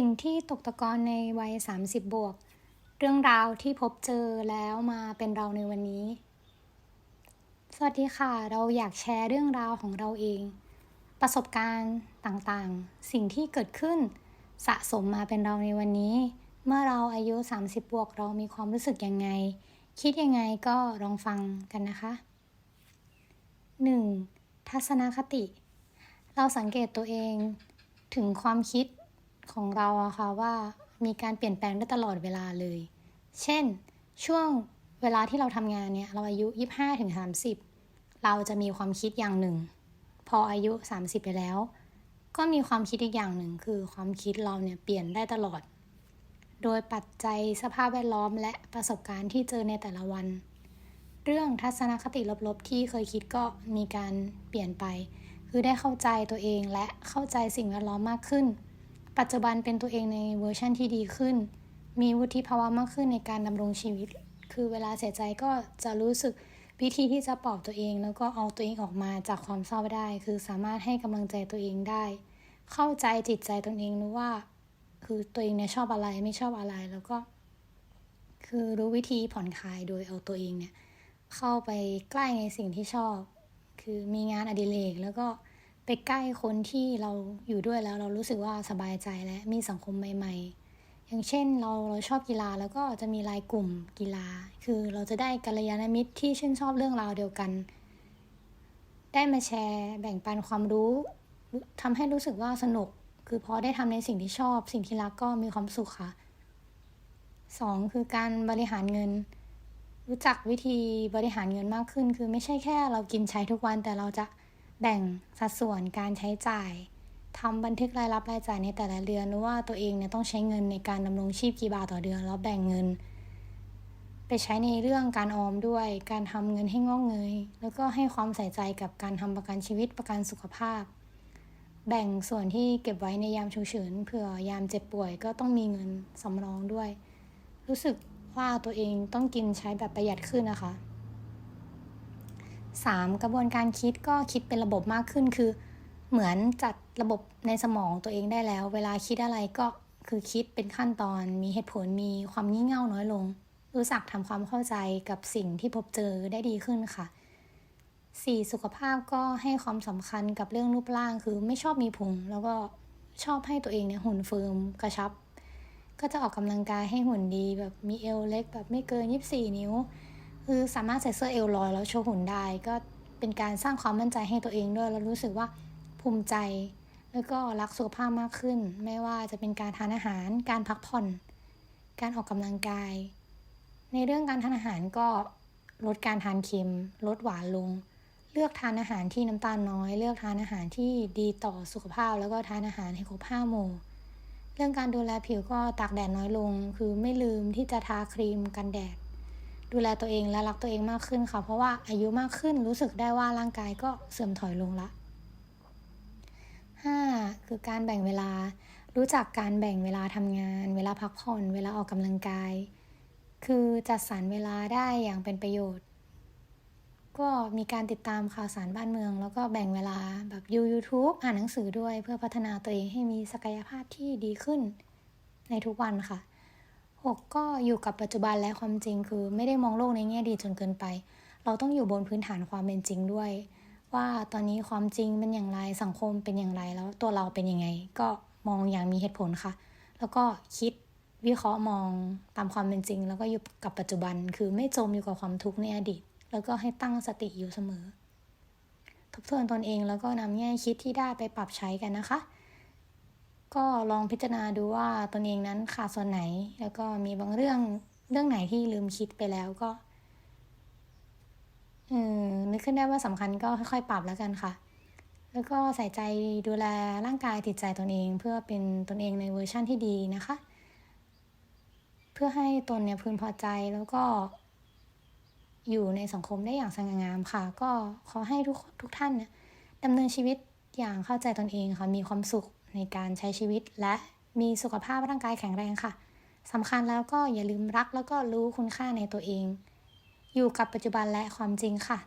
สิ่งที่ตกตะกอนในวัย 30 บวก เรื่องราวที่พบเจอแล้วมาเป็นเราในวันนี้ สวัสดีค่ะ เราอยากแชร์เรื่องราวของเราเอง ประสบการณ์ต่างๆ สิ่งที่เกิดขึ้น สะสมมาเป็นเราในวันนี้ เมื่อเราอายุ 30 บวก เรามีความรู้สึกยังไง คิดยังไงก็ลองฟังกันนะคะ 1. ทัศนคติ เราสังเกตตัวเองถึงความคิด ของเราอะค่ะว่ามีการเปลี่ยนแปลงได้ตลอดเวลาเลย เช่น ช่วงเวลาที่เราทำงานเนี่ยเราอายุ 25ถึง30เราจะมีความคิดอย่างหนึ่ง พออายุ 30 ไปแล้ว ก็มีความคิดอีกอย่างหนึ่งคือความคิดเราเนี่ยเปลี่ยนได้ตลอด โดยปัจจัยสภาพแวดล้อมและประสบการณ์ที่เจอในแต่ละวัน เรื่องทัศนคติลบๆ ที่เคยคิดก็มีการเปลี่ยนไป คือได้เข้าใจตัวเองและเข้าใจสิ่งแวดล้อมมากขึ้น ปัจจุบันเป็นตัวเองในเวอร์ชั่นที่ดีขึ้น มีวุฒิภาวะมากขึ้นในการดำรงชีวิต คือเวลาเสียใจก็จะรู้สึกวิธีที่จะปลอบตัวเอง แล้วก็เอาตัวเองออกมาจากความเศร้าได้ คือสามารถให้กำลังใจตัวเองได้ เข้าใจจิตใจตนเองรู้ว่า คือตัวเองเนี่ยชอบอะไรไม่ชอบอะไรแล้วก็ คือรู้วิธีผ่อนคลายโดยเอาตัวเองเนี่ย เข้าไปใกล้ในสิ่งที่ชอบ คือมีงานอดิเรกแล้วก็ ไปใกล้คนที่เราอยู่ด้วยแล้วเรารู้สึกว่าสบายใจและมีสังคมใหม่ ๆ อย่างเช่นเราเราชอบกีฬาแล้วก็จะมีรายกลุ่มกีฬา คือเราจะได้กัลยาณมิตรที่ชื่นชอบเรื่องราวเดียวกัน ได้มาแชร์แบ่งปันความรู้ทำให้รู้สึกว่าสนุก คือพอได้ทำในสิ่งที่ชอบ สิ่งที่รักก็มีความสุขค่ะสองคือการบริหารเงินรู้จักวิธีบริหารเงินมากขึ้น คือไม่ใช่แค่เรากินใช้ทุกวันแต่เราจะ แบ่งสัดส่วนการใช้จ่ายทำบันทึกรายรับรายจ่ายในแต่ละเดือนรู้ว่าตัวเองเนี่ยต้องใช้เงินในการดำรงชีพกี่บาทต่อเดือน แล้วแบ่งเงิน ไปใช้ในเรื่องการออมด้วย การทำเงินให้งอกเงย แล้วก็ให้ความใส่ใจกับการทำประกันชีวิตประกันสุขภาพ แบ่งส่วนที่เก็บไว้ในยามฉุกเฉินเผื่อยามเจ็บป่วยก็ต้องมีเงินสำรองด้วย รู้สึกว่าตัวเองต้องกินใช้แบบประหยัดขึ้นนะคะ 3. กระบวนการคิดก็คิดเป็นระบบมากขึ้น คือ เหมือนจัดระบบในสมองตัวเองได้แล้ว เวลาคิดอะไรก็คือคิดเป็นขั้นตอน มีเหตุผลมีความงี่เง่าน้อยลง รู้จักทำความเข้าใจกับสิ่งที่พบเจอได้ดีขึ้นค่ะ 4. สุขภาพก็ให้ความสำคัญกับเรื่องรูปร่าง คือไม่ชอบมีพุงแล้วก็ชอบให้ตัวเองเนี่ยหุ่นเฟิร์มกระชับ ก็จะออกกำลังกายให้หุ่นดีแบบมีเอวเล็กแบบไม่เกิน 24 นิ้ว คือสามารถใส่เสื้อเอลลอยแล้วโชว์หุ่นได้ ก็เป็นการสร้างความมั่นใจให้ตัวเองด้วย แล้วรู้สึกว่าภูมิใจ แล้วก็รักสุขภาพมากขึ้น ไม่ว่าจะเป็นการทานอาหาร การพักผ่อน การออกกำลังกาย ในเรื่องการทานอาหารก็ลดการทานเค็ม ลดหวานลง เลือกทานอาหารที่น้ำตาลน้อย เลือกทานอาหารที่ดีต่อสุขภาพ แล้วก็ทานอาหารให้ครบห้าหมู่เรื่องการดูแลผิวก็ตากแดดน้อยลง คือไม่ลืมที่จะทาครีมกันแดด ดูแลตัวเองและรักตัวเองมากขึ้นค่ะ เพราะว่าอายุมากขึ้นรู้สึกได้ว่าร่างกายก็เสื่อมถอยลงละ 5. คือการแบ่งเวลา รู้จักการแบ่งเวลาทำงาน เวลาพักผ่อน เวลาออกกำลังกาย คือจัดสรรเวลาได้อย่างเป็นประโยชน์ ก็มีการติดตามข่าวสารบ้านเมือง แล้วก็แบ่งเวลาแบบยู YouTube อ่านหนังสือด้วย เพื่อพัฒนาตัวเองให้มีศักยภาพที่ดีขึ้นในทุกวันค่ะ 6 ก็อยู่กับปัจจุบันและความจริง คือไม่ได้มองโลกในแง่ดีจนเกินไป เราต้องอยู่บนพื้นฐานความเป็นจริงด้วย ว่าตอนนี้ความจริงเป็นอย่างไรสังคมเป็นอย่างไรแล้วตัวเราเป็นยังไง ก็มองอย่างมีเหตุผลค่ะ แล้วก็คิดวิเคราะห์มองตามความเป็นจริง แล้วก็อยู่กับปัจจุบัน คือไม่จมอยู่กับความทุกข์ในอดีต แล้วก็ให้ตั้งสติอยู่เสมอ ทบทวนตนเองแล้วก็นำแง่คิดที่ได้ไปปรับใช้กันนะคะ ก็ลองพิจารณาดูว่าตนเองนั้นขาดส่วนไหน แล้วก็มีบางเรื่องเรื่องไหนที่ลืมคิดไปแล้วก็เออนึกขึ้นได้ว่าสำคัญก็ค่อยๆปรับแล้วกันค่ะ แล้วก็ใส่ใจดูแลร่างกายจิตใจตนเอง เพื่อเป็นตนเองในเวอร์ชั่นที่ดีนะคะ เพื่อให้ตนเนี่ยพึงพอใจแล้วก็ อยู่ในสังคมได้อย่างสง่างามค่ะ ก็ขอให้ทุกทุกท่านเนี่ยดำเนินชีวิต อย่างเข้าใจตนเองค่ะมีความสุขในการใช้ชีวิต และมีสุขภาพร่างกายแข็งแรงค่ะสำคัญแล้วก็อย่าลืมรักแล้วก็รู้คุณค่าในตัวเอง อยู่กับปัจจุบันและความจริงค่ะ